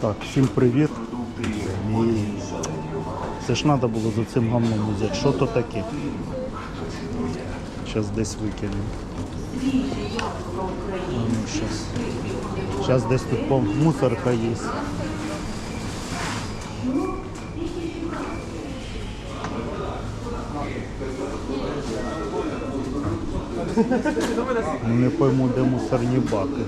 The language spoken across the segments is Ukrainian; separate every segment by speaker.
Speaker 1: Так, всім привіт. І це ж треба було за цим гамном взяти. Що то таке? Зараз десь. Ну, щас. Зараз десь тут мусорка є. Не пойму, де мусорні баки.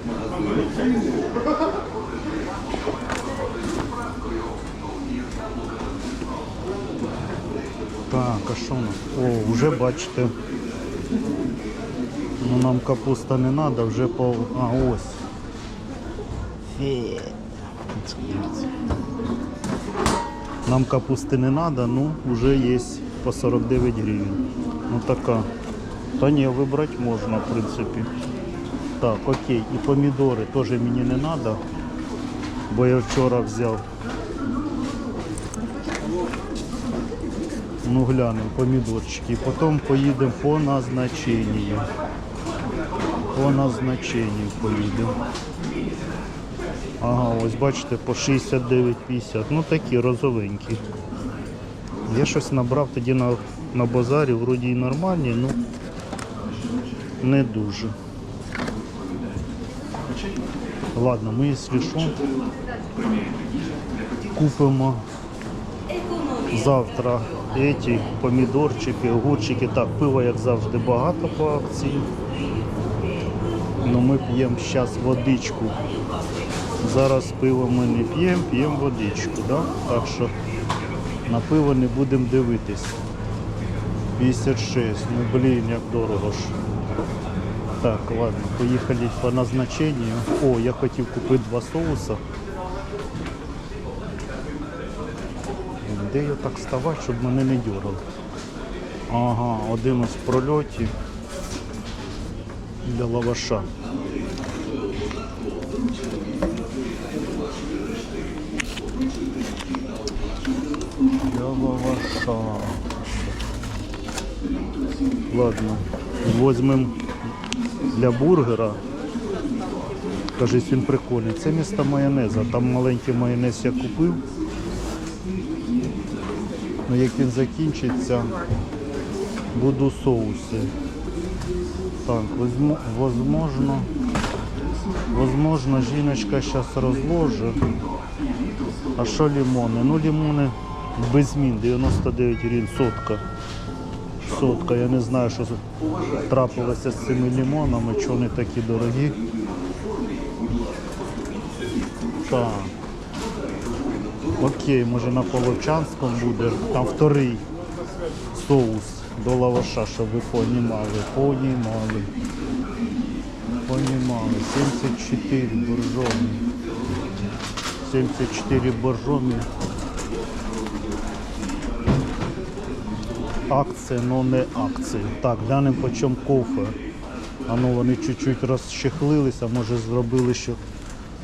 Speaker 1: Так, а що у нас? О, вже бачите. Ну нам капуста не треба, вже по. А, ось. Нам капусти не треба, ну вже є по 49 гривень. Ну така. Та ні, вибрати можна, в принципі. Так, окей. І помідори теж мені не треба, бо я вчора взяв. Ну глянемо, помідорчики. Потім поїдемо по назначенню. По назначенню поїдемо. Ага, ось бачите, по 69,50. Ну такі розовенькі. Я щось набрав тоді на, на базарі, вроді і нормальні, ну не дуже. Ладно, ми, якщо що, купимо завтра эти помідорчики, огурчики. Так, пива, як завжди, багато по акції. Ну ми п'ємо зараз водичку. Зараз пиво ми не п'ємо, п'ємо водичку. Да? Так що на пиво не будемо дивитись. 56, ну блін, як дорого ж. Так, ладно, поїхали по назначенню. О, я хотів купити два соуса. Де я так ставати, щоб мене не дергали? Ага, один ось в прольоті для лаваша. Для лаваша. Ладно, возьмем для бургера. Кажись, він прикольний. Це місто майонеза. Там маленький майонез я купив. Ну, як він закінчиться, буду соуси. Так, возможно, возможно, жіночка зараз розложить. А що лимони? Ну лимони без змін, 99 гривень, сотка. Сотка, я не знаю, що трапилося з цими лимонами, чого вони такі дорогі. Так. Окей, може на Половчанському буде. Там вторий соус до лаваша, щоб ви понімали. Понімали. Понімали. 74 боржомі. 74 боржомі. Акція, но не акції. Так, глянемо по чому кофе. А ну вони чуть-чуть розчехлилися, може зробили ще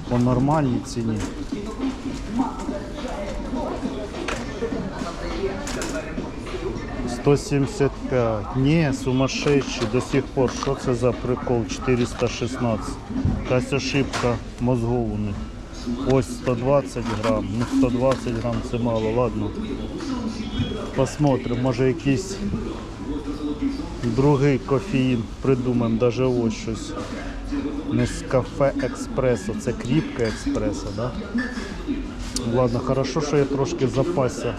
Speaker 1: по нормальній ціні. Сто сімдесят п'ять. Ні, сумасшедший до сих пор. Що це за прикол? 416. Якась ошибка мозгов у них. Ось 120 грам. Ну 120 грам це мало, ладно. Посмотрим, може якийсь другий кофеїн придумаємо, даже ось щось. Не з кафе експресо, це кріпка експресо, да? Ладно, хорошо, що я трошки запасся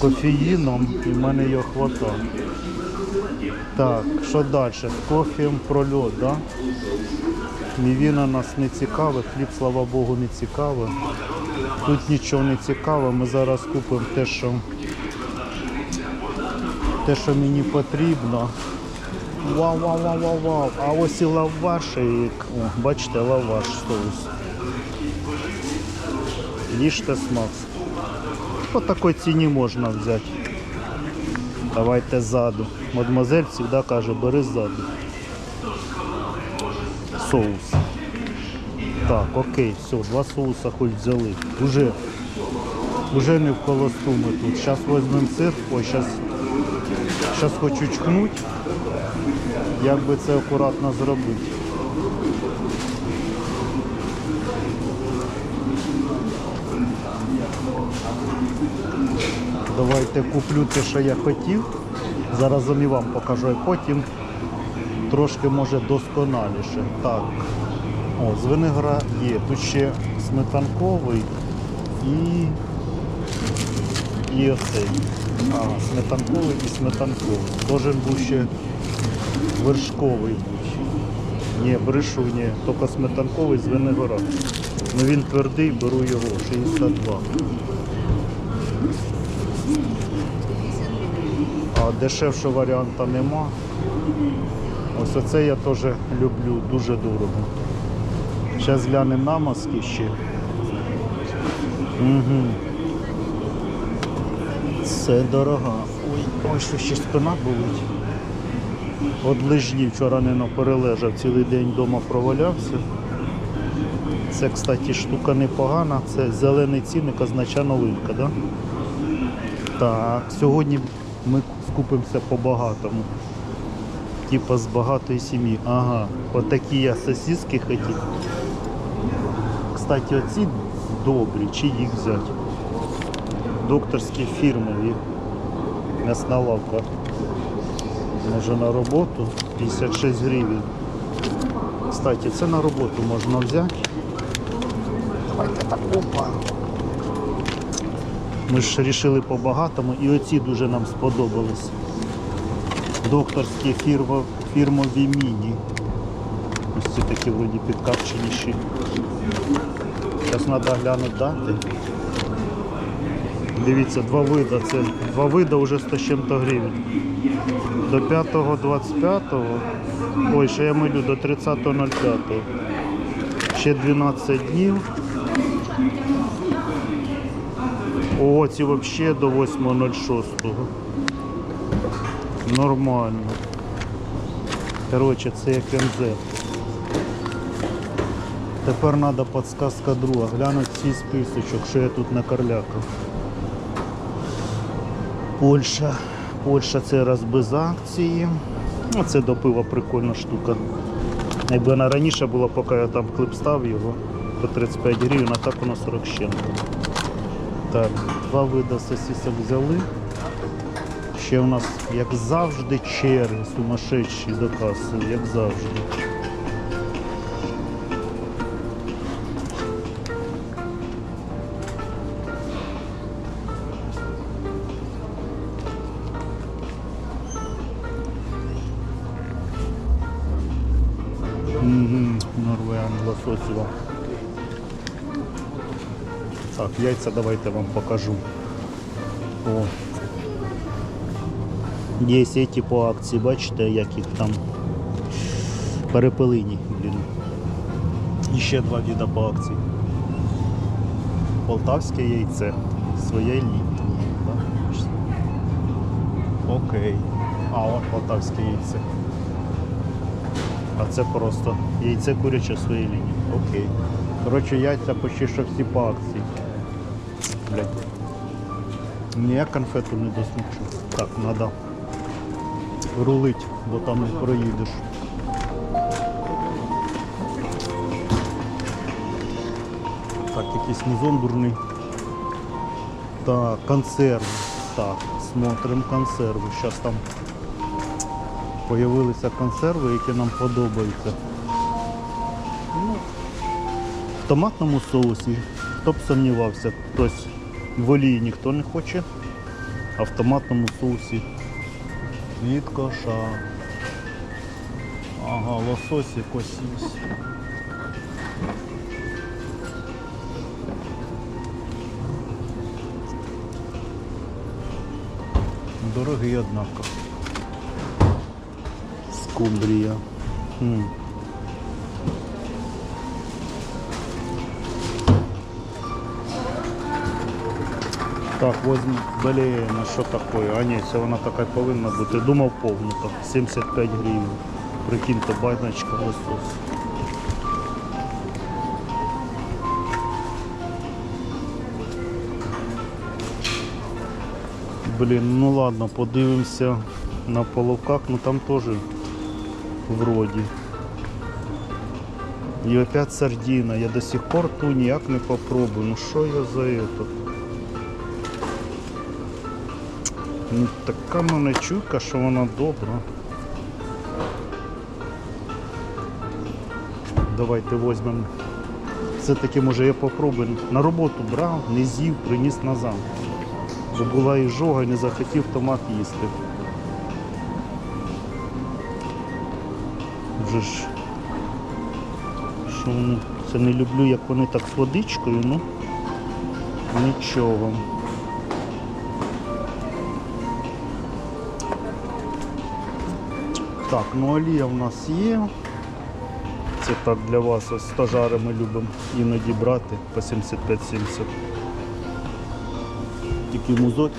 Speaker 1: кофеїном і в мене його хватає. Так, що далі? З кофеєм прольот, да? Мівіна нас не цікавить, хліб, слава Богу, не цікавий. Тут нічого не цікаво, ми зараз купимо те, що те, що мені потрібно. Вау, вау, вау, вау, вау. А ось і лавашик. О, бачите, лаваш соус. Їжте смак. По такій ціні можна взяти. Давайте ззаду. Мадемуазель завжди каже, бери ззаду. Соус. Так, окей, все, два соуса хоч взяли. Уже, уже не в холосту ми тут. Зараз візьмемо сир. Ой, зараз, хочу чкнути як би це акуратно зробити. Давайте куплю те, що я хотів. Зараз і вам покажу, і потім трошки може досконаліше. Так, О, з винегра є. Тут ще сметанковий і і оцей. А, сметанковий і сметанковий. Кожен був ще вершковий. Ні, брешу, ні, тільки сметанковий з винегора. Ну він твердий, беру його, 62. А дешевшого варіанта нема. Ось оце я теж люблю, дуже дорого. Зараз глянемо намазки ще. Угу. Це дорога. Ой, ой, що ще спина болить. От лижні вчора не перележав, цілий день вдома провалявся. Це, кстати, штука непогана. Це зелений цінник означає новинка, да? Так, сьогодні ми скупимося по-багатому. Типа з багатої сім'ї. Ага, отакі я сосиски хотів. Кстати, оці добрі, чи їх взяти? Докторські фірмові. М'ясна лавка. Може на роботу 56 гривень. Кстати, це на роботу можна взяти. Давайте так, опа. Ми ж вирішили по-багатому і оці дуже нам сподобались. Докторські фірмо, фірмові міні. Ось ці такі вроді підкапченіші. Зараз треба глянути дати. Дивіться, два вида. Це два вида вже 100 з чим-то гривень. До 5-го, 25-го. Ой, ще я милю до 30.05. Ще 12 днів. О, ці взагалі до 8.06. Нормально. Коротше, це як МЗ. Тепер треба підсказка друга. Глянути цей списочок, що я тут накарлякав. Польща. Польща це раз без акції. Ну, Це до пива прикольна штука. Якби вона раніше була, поки я там клип став його, по 35 гривень, а так воно 40 ще. Так, два види сосисок взяли. Ще у нас, як завжди, черги сумасшедші до каси, як завжди. Яйця давайте вам покажу. О. Є сеті по акції, бачите, як їх там перепелині, блін. І два віда по акції. Полтавське яйце своєї лінії. Да? Окей. А, от полтавське яйце. А це просто яйце куряче своєї лінії. Окей. Коротше, яйця почти що всі по акції. Блядь. Ніяк конфету не досмучу. Так, треба рулить, бо там не проїдеш. Так, якийсь музон дурний. Так, консерви. Так, смотрим консерви. Зараз там появилися консерви, які нам подобаються. Ну, в томатному соусі, хто б сумнівався, хтось в олії ніхто не хоче, а в томатному соусі від коша. Ага, лосось якось. Дорогий, однако. Скумбрія. Так, возьму. Блін, а що таке? А ні, це вона така повинна бути. Думав повну там. 75 гривень. Прикиньте, баночка лосось. Блін, ну ладно, подивимося на половках, ну там теж вроді. І опять сардина. Я до сих пор ту ніяк не попробую. Ну що я за это? Ну, така ну не чуйка, що вона добра. Давайте візьмемо. Все-таки може я попробую. На роботу брав, не з'їв, приніс назад. Бо була і жога, і не захотів томат їсти. Вже ж. Що вони, це не люблю, як вони так з водичкою, ну нічого. Так, ну олія в нас є. Це так для вас ось стажари ми любимо іноді брати по 75-70. Тільки музок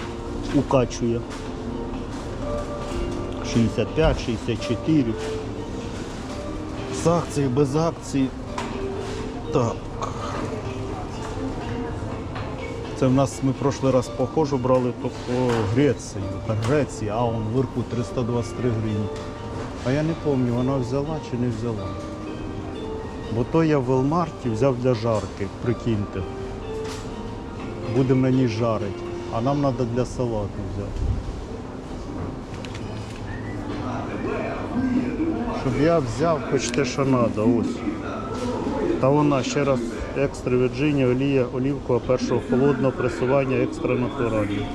Speaker 1: укачує. 65, 64. З акції, без акції. Так. Це в нас ми прошлий раз похожу брали по Греції. Греції, а он вверху 323 гривні. А я не пам'ятаю, вона взяла чи не взяла. Бо то я в Велмарті взяв для жарки, прикиньте. Будемо на ній жарити. А нам треба для салату взяти. Щоб я взяв хоч те, що треба, ось. Та вона ще раз екстра Virginia, олія олівкова першого холодного пресування екстра натуральна.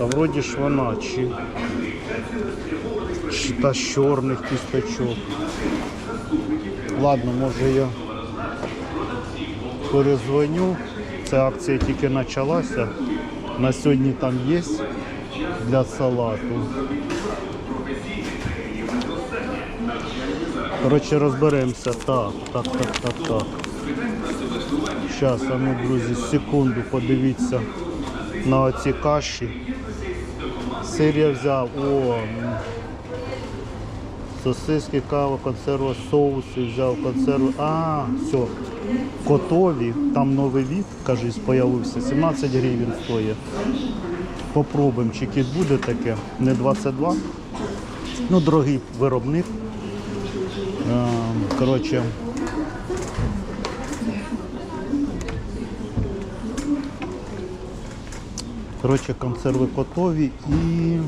Speaker 1: А вроді ж вона чи та чорних кісточок. Ладно, може я перезвоню. Ця акція тільки почалася. На сьогодні там є для салату. Коротше, розберемося. Так, так, так, так, так. Зараз, а ну, друзі, секунду подивіться на оці каші. Сир я взяв. О. сосиски, кава, консерва, соуси взяв, консерви. А, все. Котові, там новий від, кажись, появився. 17 гривень стоїть. Попробуємо, чи кіт буде таке. Не 22. Ну, дорогий виробник. Е, Коротше. Коротше, консерви готові і.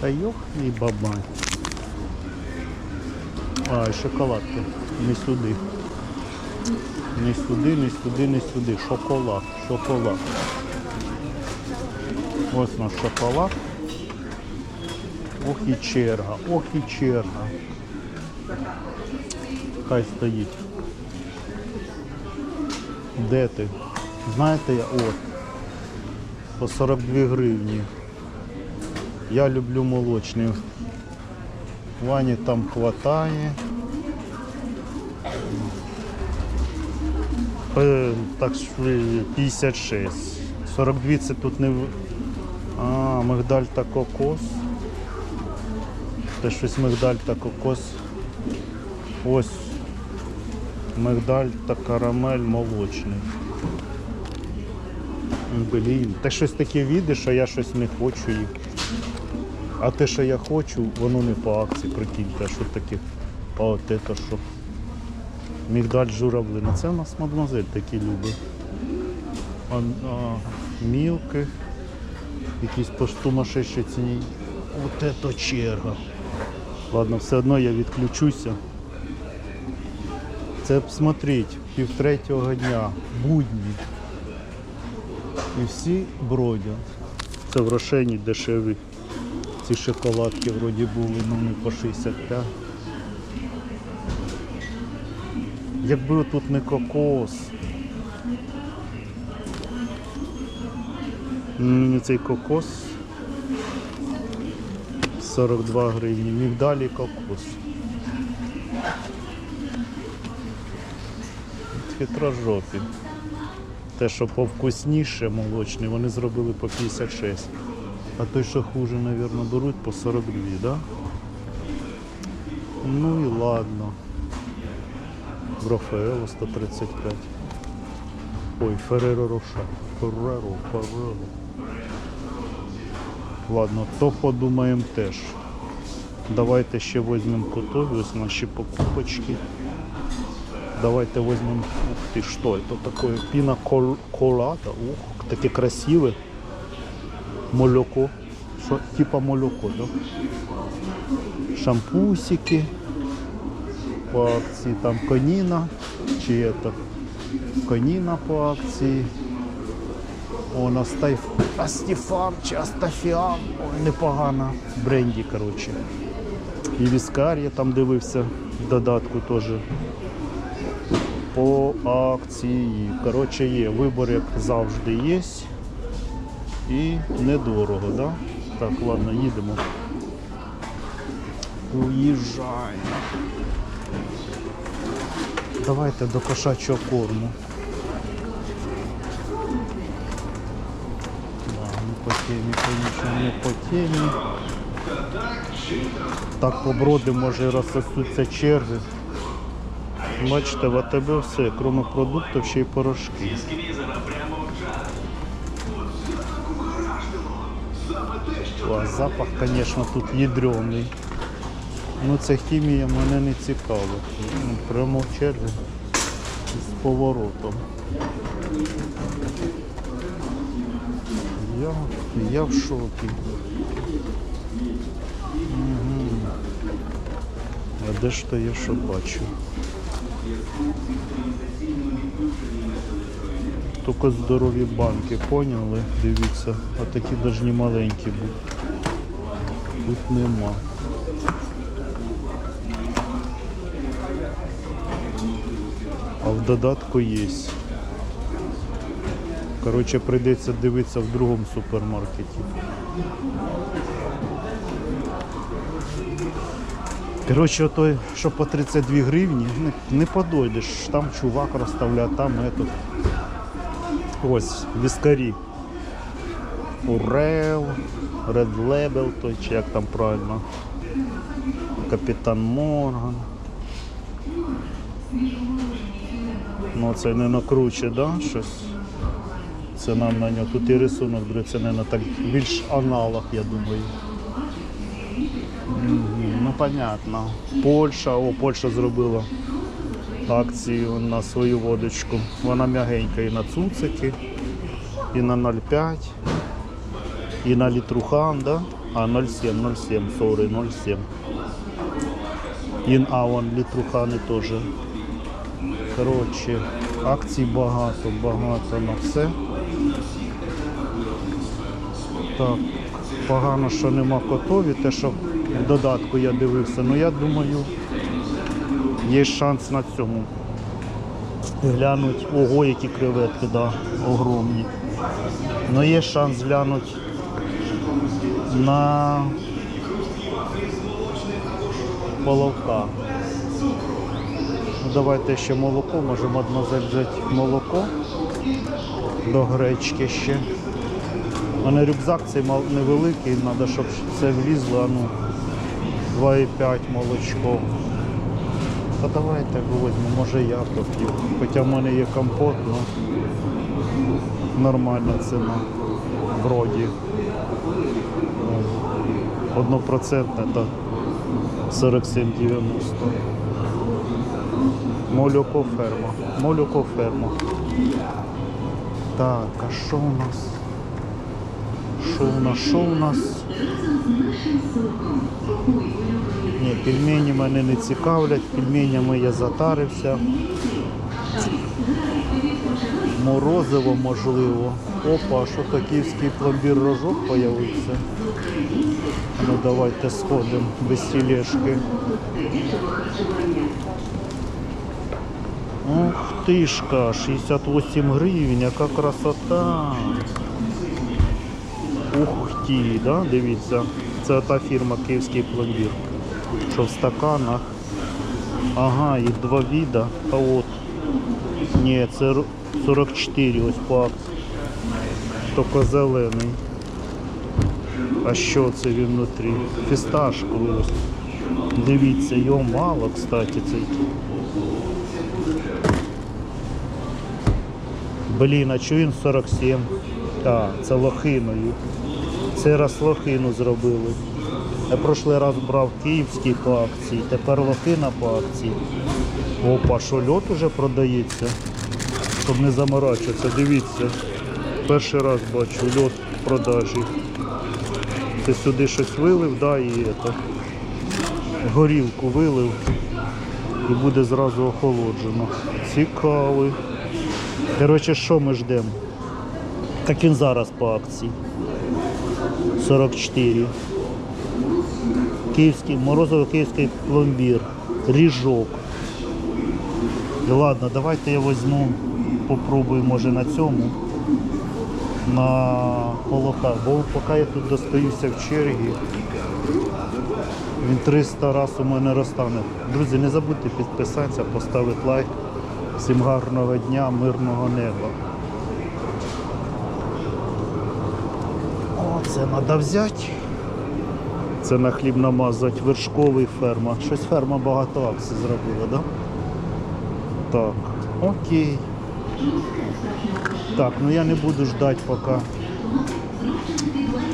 Speaker 1: Та йох і бабай. А, шоколадки. Не сюди. Не сюди, не сюди, не сюди. Шоколад. Шоколад. Ось наш шоколад. Ох і черга, ох і черга. Хай стоїть. Де ти? Знаєте, я от. По 42 гривні. Я люблю молочний. Вані там хватає. Е, Так що 56. 42 це тут не А, мигдаль та кокос. Це щось мигдаль та кокос. Ось мигдаль та карамель молочний. Блін, те щось таке віде, що я щось не хочу їх. А те, що я хочу, воно не по акції, прикиньте, що таке. А от це що. Мігдаль журавлина. Це у нас мадемуазель такі любить. А, а, мілки. Якісь по ціні. От це черга. Ладно, все одно я відключуся. Це смотріть, пів третього дня, будні. І всі бродять. Це в Рошені дешеві. Ці шоколадки вроді були, ну не по 65. Якби тут не кокос. Мені цей кокос 42 гривні, мігдалі кокос. Хитрожопі. Те, що повкусніше молочний, вони зробили по 56. А той, що хуже, мабуть, беруть по 42, да? Ну і ладно. Рафаело 135. Ой, Ферреро Роша. Ферреро, Ферреро. Ладно, то подумаємо теж. Давайте ще візьмемо котові, ось наші покупочки. Давайте возьмем, ух ты, что это такое? Пина кол- колада, ух таке красиве. Молоко. Що, типа молоко, да? Шампусики. По акції там коніна. Чи это? Коніна по акції. О, Астайф... Астіфан чи Астафіан. Ой, непогано. Бренді, коротше. І віскар я там дивився в додатку теж. По акції. Коротше, є. Вибор, як завжди, є. І недорого, да? Так, ладно, їдемо. Уїжджаємо. Давайте до кошачого корму. Да, не по темі, конечно, не по темі. Так поброди може розсосуться черги. Бачите, в АТБ все, крім продуктів, ще й порошки. Клас, запах, звісно, тут ядрений. Ну це хімія мене не цікавить. Ну, Прямо в черзі з поворотом. Я, я в шокі. Угу. А де ж то я що бачу? Тільки здорові банки, поняли? Дивіться, а такі навіть не маленькі будуть. Тут нема. А в додатку є. Коротше, прийдеться дивитися в другому супермаркеті. Коротше, той, що по 32 гривні, не, подойдеш. Там чувак розставляє, там этот. Ось, віскарі. Урел, Red Label, той, чи як там правильно. Капітан Морган. Ну це не накруче, да? Щось. Це нам на нього. Тут і рисунок, друзі, це не на так більш аналог, я думаю. Ну понятно. Польща, о, Польща зробила акцію на свою водочку. Вона м'ягенька і на цуцики, і на 0,5, і на літрухан, да? А 0,7, 0,7, сори, 0,7. І, а вон літрухани теж. Коротше, акцій багато, багато на все. Так, погано, що нема котові, те, що в додатку я дивився. Ну я думаю, є шанс на цьому. Глянуть, ого, які креветки, да, огромні. Ну є шанс глянути на половка. Ну, давайте ще молоко, може мадемуазель взяти молоко до гречки ще. У мене рюкзак цей невеликий, треба, щоб все влізло, ну 2,5 молочко. Та давайте візьму, може я поп'ю. Хоча в мене є компот, ну нормальна ціна. Вроді. Однопроцентне, то 47,90. Молоко ферма. Молоко ферма. Так, а що у нас? Що у нас? Що у нас? Ні, пельмені мене не цікавлять, пельменями я затарився. Морозиво можливо. Опа, що то київський пломбір рожок появився. Ну давайте сходимо без тележки. Ух тишка, 68 гривень, яка красота. Ух ті, да? дивіться. Це та фірма Київський пломбір. Що в стаканах. Ага, їх два віда. А от. Ні, це 44 ось по акції. Тільки зелений. А що це він внутрі? Фісташковий ось. Дивіться, його мало, кстати, цей. Блін, а чого він 47? А, це лохиною. Цей раз лохину зробили. Я прошлий раз брав київський по акції, тепер лохина по акції. Опа, що льот уже продається, щоб не заморачуватися. Дивіться. Перший раз бачу льот в продажі. Ти сюди щось вилив, да, і это, горілку вилив і буде зразу охолоджено. Цікавий. Коротше, що ми ждемо? Так він зараз по акції. 44. Київський, морозово київський пломбір, ріжок. І ладно, давайте я візьму, попробую може на цьому, на полоха, бо поки я тут достаюся в чергі, він 300 раз у мене розтане. Друзі, не забудьте підписатися, поставити лайк. Всім гарного дня, мирного неба. О, це треба взяти. Це на хліб намазати. Вершковий ферма. Щось ферма багато акцій зробила? Да? Так, окей. Так, ну я не буду ждати поки.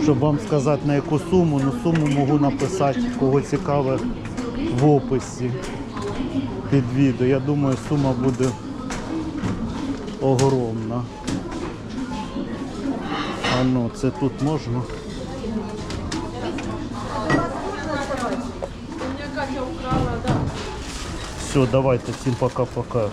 Speaker 1: Щоб вам сказати на яку суму, ну суму можу написати, кого цікаве в описі під відео. Я думаю, сума буде огромна. А ну, це тут можна. Все, давайте, всім пока-пока.